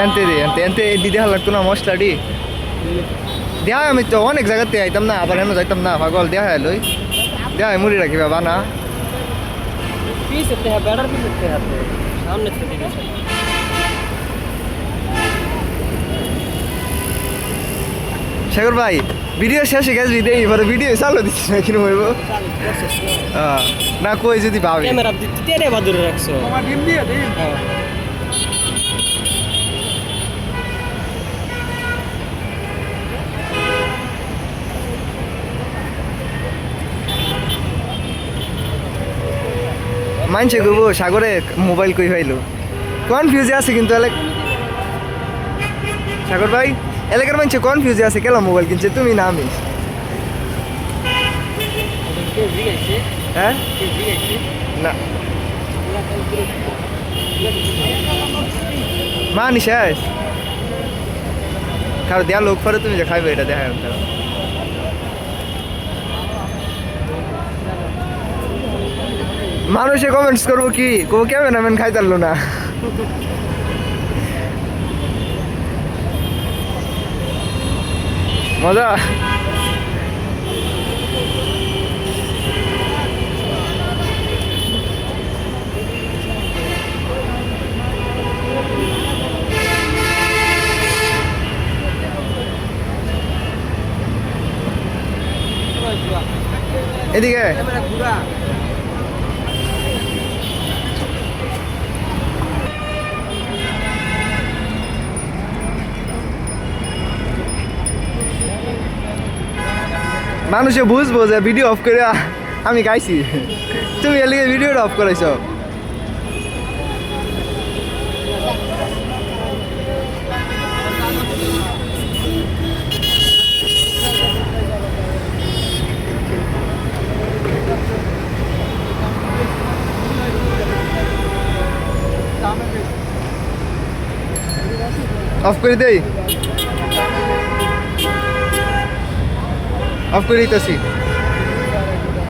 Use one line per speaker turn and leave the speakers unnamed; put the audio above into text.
এনতে দে এনতে এনতে দিতে হাল লাগতো না মশলাটি দেয়া আমি তো অনেক জায়গাতে আইতাম না আবার হেন যাইতাম না পাগল দেয়া হয় লই দেয়া হয় মুড়ি রাখি বাবা না
पीस सकते हैं बैटर पी सकते हैं सामने से देखिए
সাগর ভাই ভিডিও শেষে গেছি দেই এবার ভিডিও চালু দিচ্ছি না কিরম হইব আহ, না কই যদি ভাবে
ক্যামেরা তেরে বাদুরে রাখছো হ্যাঁ
মানছে গো সাগরে মোবাইল কই পাইলো কনফিউজে আছে কিন্তু এলাক সাগর ভাই, এলাকার মানছে কনফিউজে আছে, কেলা মোবাইল কিনছে? তুমি না আমি হ্যাঁ? না। মানি শেষ কারও দেয়া লোক পরে তুমি যে খাইবে, এটা দেখা মানুষে কমেন্টস করব কি? কো আমি খাই তারলো না। মজা? এদিকে। মানুষে বুঝব যে ভিডিও অফ করে আমি গাইছি। তুমি এলিগে ভিডিওটা অফ করাইছো। অফ করে দেই। অফ করে দিতেছি